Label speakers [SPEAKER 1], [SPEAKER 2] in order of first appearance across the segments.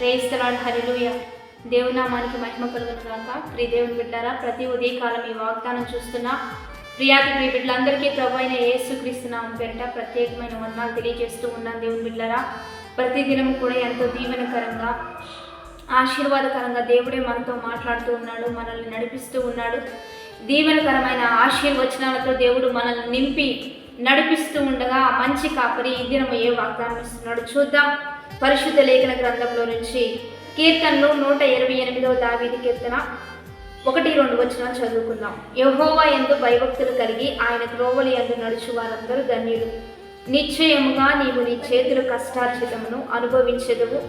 [SPEAKER 1] రేస్తలాడు హరిలుయ దేవునామానికి మహిమ కలుగును గాక. ప్రియ దేవుని బిడ్డారా ప్రతి ఉదయకాలం ఈ వాగ్దానం చూస్తున్న ప్రియాతి ప్రియ బిడ్డలందరికీ ప్రభు అయిన యేసుక్రీస్తునామం పేరిట ప్రత్యేకమైన వందనాలు తెలియజేస్తూ ఉన్నాను దేవుని బిడ్డారా. ప్రతిదినం కూడా ఎంతో దీవెనకరంగా ఆశీర్వాదకరంగా దేవుడే మనతో మాట్లాడుతూ ఉన్నాడు మనల్ని నడిపిస్తూ ఉన్నాడు. దీవెనకరమైన ఆశీర్వచనాలతో దేవుడు మనల్ని నింపి నడిపిస్తూ ఉండగా మంచి కాపరి ఈ దినం ఏ వాగ్దానం ఇస్తున్నాడు చూద్దాం. పరిశుద్ధ లేఖన గ్రంథంలో నుంచి కీర్తనలు నూట ఇరవై ఎనిమిదవ దావీది కీర్తన ఒకటి రెండు వచ్చిన చదువుకుందాం. యహోవా ఎందు భయభక్తులు కలిగి ఆయన త్రోవలి ఎందు నడుచు వారందరూ ధన్యులు. నిశ్చయముగా నీవు నీ చేతుల కష్టార్జితమును అనుభవించదువు.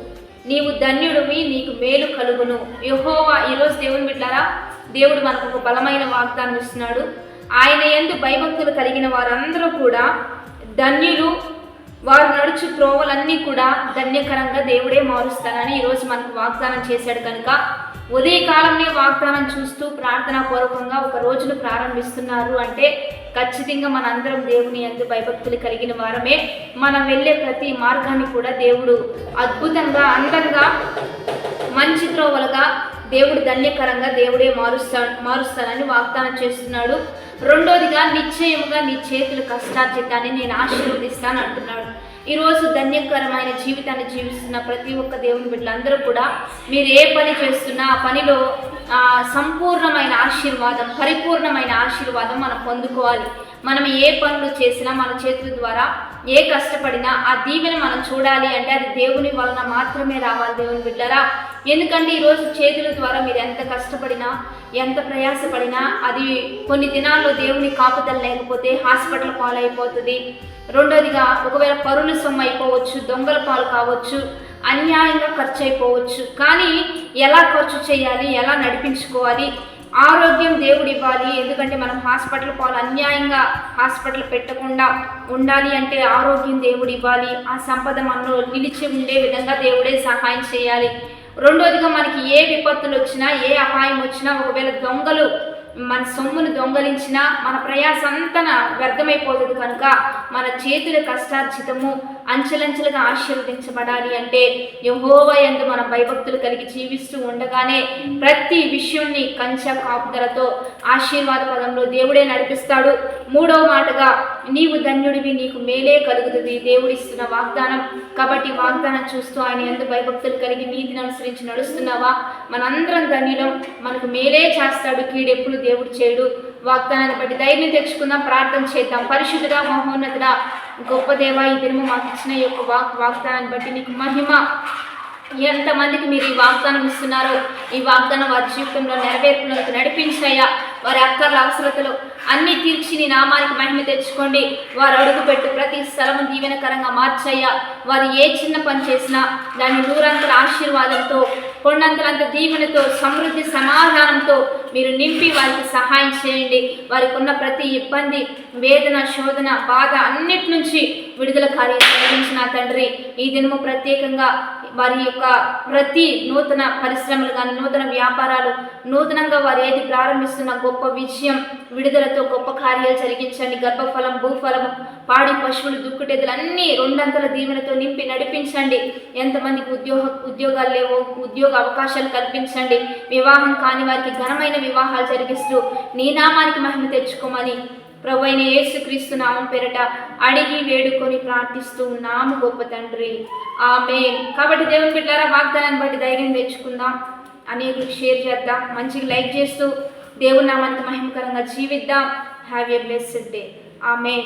[SPEAKER 1] నీవు ధన్యుడివి నీకు మేలు కలుగును. యహోవా ఈరోజు దేవుని బిడ్డారా దేవుడు మనకు ఒక బలమైన వాగ్దానం ఇస్తున్నాడు. ఆయన ఎందు భయభక్తులు కలిగిన వారందరూ కూడా ధన్యులు వారు నడుచు త్రోవలన్నీ కూడా ధన్యకరంగా దేవుడే మారుస్తానని ఈరోజు మనకు వాగ్దానం చేశాడు కనుక ఉదయకాలంలో వాగ్దానం చూస్తూ ప్రార్థనా పూర్వకంగా ఒక రోజును ప్రారంభిస్తున్నారు అంటే ఖచ్చితంగా మనందరం దేవుని ఎందు భయభక్తులు కలిగిన వారమే. మనం వెళ్ళే ప్రతి మార్గాన్ని కూడా దేవుడు అద్భుతంగా అందంగా మంచి త్రోవలుగా దేవుడు ధన్యకరంగా దేవుడే మారుస్తా మారుస్తానని వాగ్దానం చేస్తున్నాడు. రెండోదిగా నిశ్చయముగా నీ చేతుల కష్టార్జితాన్ని నేను ఆశీర్వదిస్తాను అంటున్నాడు. ఈరోజు ధన్యకరమైన జీవితాన్ని జీవిస్తున్న ప్రతి ఒక్క దేవుని బిడ్డలందరూ కూడా మీరు ఏ పని చేస్తున్నా ఆ పనిలో సంపూర్ణమైన ఆశీర్వాదం పరిపూర్ణమైన ఆశీర్వాదం మనం పొందుకోవాలి. మనం ఏ పనులు చేసినా మన చేతుల ద్వారా ఏ కష్టపడినా ఆ దీవెన మనం చూడాలి అంటే అది దేవుని వలన మాత్రమే రావాలి దేవుని బిడ్డరా. ఎందుకంటే ఈరోజు చేతుల ద్వారా మీరు ఎంత కష్టపడినా ఎంత ప్రయాసపడినా అది కొన్ని దినాల్లో దేవుని కాపుదలు లేకపోతే హాస్పిటల్ పాలైపోతుంది. రెండోదిగా ఒకవేళ పరుల సొమ్ము అయిపోవచ్చు దొంగల పాలు కావచ్చు అన్యాయంగా ఖర్చు అయిపోవచ్చు కానీ ఎలా ఖర్చు చేయాలి? ఎలా నడిపించుకోవాలి? ఆరోగ్యం దేవుడు ఇవ్వాలి ఎందుకంటే మనం హాస్పిటల్ పోవాలి అన్యాయంగా హాస్పిటల్ పెట్టకుండా ఉండాలి అంటే ఆరోగ్యం దేవుడు ఇవ్వాలి ఆ సంపద మనలో నిలిచి ఉండే విధంగా దేవుడే సహాయం చేయాలి. రెండోదిగా మనకి ఏ విపత్తులు వచ్చినా ఏ అపాయం వచ్చినా ఒకవేళ దొంగలు మన సొమ్మును దొంగలించినా మన ప్రయాస అంతా వ్యర్థమైపోతుంది కనుక మన చేతుల కష్టార్జితము అంచెలంచెలుగా ఆశీర్వదించబడాలి అంటే యహోవ ఎందు మన భయభక్తులు కలిగి జీవిస్తూ ఉండగానే ప్రతి విషయాన్ని కంచ కాపుదలతో ఆశీర్వాద పదంలో దేవుడే నడిపిస్తాడు. మూడవ మాటగా నీవు ధన్యుడివి నీకు మేలే కలుగుతుంది. దేవుడు ఇస్తున్న వాగ్దానం. కాబట్టి వాగ్దానం చూస్తూ ఆయన ఎందు భయభక్తులు కలిగి నీతిని అనుసరించి నడుస్తున్నావా? మనందరం ధన్యులం. మనకు మేలే చేస్తాడు కీడెప్పుడు దేవుడు చేయడు. వాగ్దానాన్ని బట్టి ధైర్యం తెచ్చుకుందాం ప్రార్థన చేద్దాం. పరిశుద్ధుడా మహోన్నతుడా గొప్ప దేవ ఈ దినము మాకు ఇచ్చిన ఈ యొక్క వాక్ వాగ్దానాన్ని బట్టి నీకు మహిమ. ఎంతమందికి మీరు ఈ వాగ్దానం ఇస్తున్నారో ఈ వాగ్దానం వారి జీవితంలో నెరవేర్పులకు నడిపించాయా? వారి అక్కర్ల అవసరతలు అన్ని తీర్చి నీ నామానికి మహిమ తెచ్చుకోండి. వారు అడుగుపెట్టు ప్రతి స్థలము దీవెనకరంగా మార్చాయా? వారు ఏ చిన్న పని చేసినా దాన్ని నూరంతల ఆశీర్వాదంతో కొండంతలంత దీవెనతో సమృద్ధి సమాధానంతో మీరు నింపి వారికి సహాయం చేయండి. వారికి ఉన్న ప్రతి ఇబ్బంది వేదన శోధన బాధ అన్నిటి నుంచి విడుదల కార్యం కలిగించిన తండ్రి. ఈ దినము ప్రత్యేకంగా వారి యొక్క ప్రతి నూతన పరిశ్రమలు కానీ నూతన వ్యాపారాలు నూతనంగా వారు ఏది ప్రారంభిస్తున్న గొప్ప విజయం విడుదలతో గొప్ప కార్యాలు జరిగించండి. గర్భఫలం భూఫలము పాడి పశువులు దుక్కుటెదులు అన్నీ రెండంతల దీవెనతో నింపి నడిపించండి. ఎంతమందికి ఉద్యోగ ఉద్యోగాలు లేవో ఉద్యోగ అవకాశాలు కల్పించండి. వివాహం కాని వారికి ఘనమైన వివాహాలు జరిగిస్తూ నీ నామానికి మహిమ తెచ్చుకోమని ప్రభు అయిన యేసుక్రీస్తు నామం పేరట అడిగి వేడుకొని ప్రార్థిస్తూ ఉన్నాము గొప్ప తండ్రి. ఆమె కాబట్టి దేవుని బిడ్డారా వాగ్దానాన్ని బట్టి ధైర్యం తెచ్చుకుందాం. అనేకులకు షేర్ చేద్దాం. మంచిగా లైక్ చేస్తూ దేవుని నామంత మహిమకరంగా జీవిద్దాం. Have a blessed day. ఆమె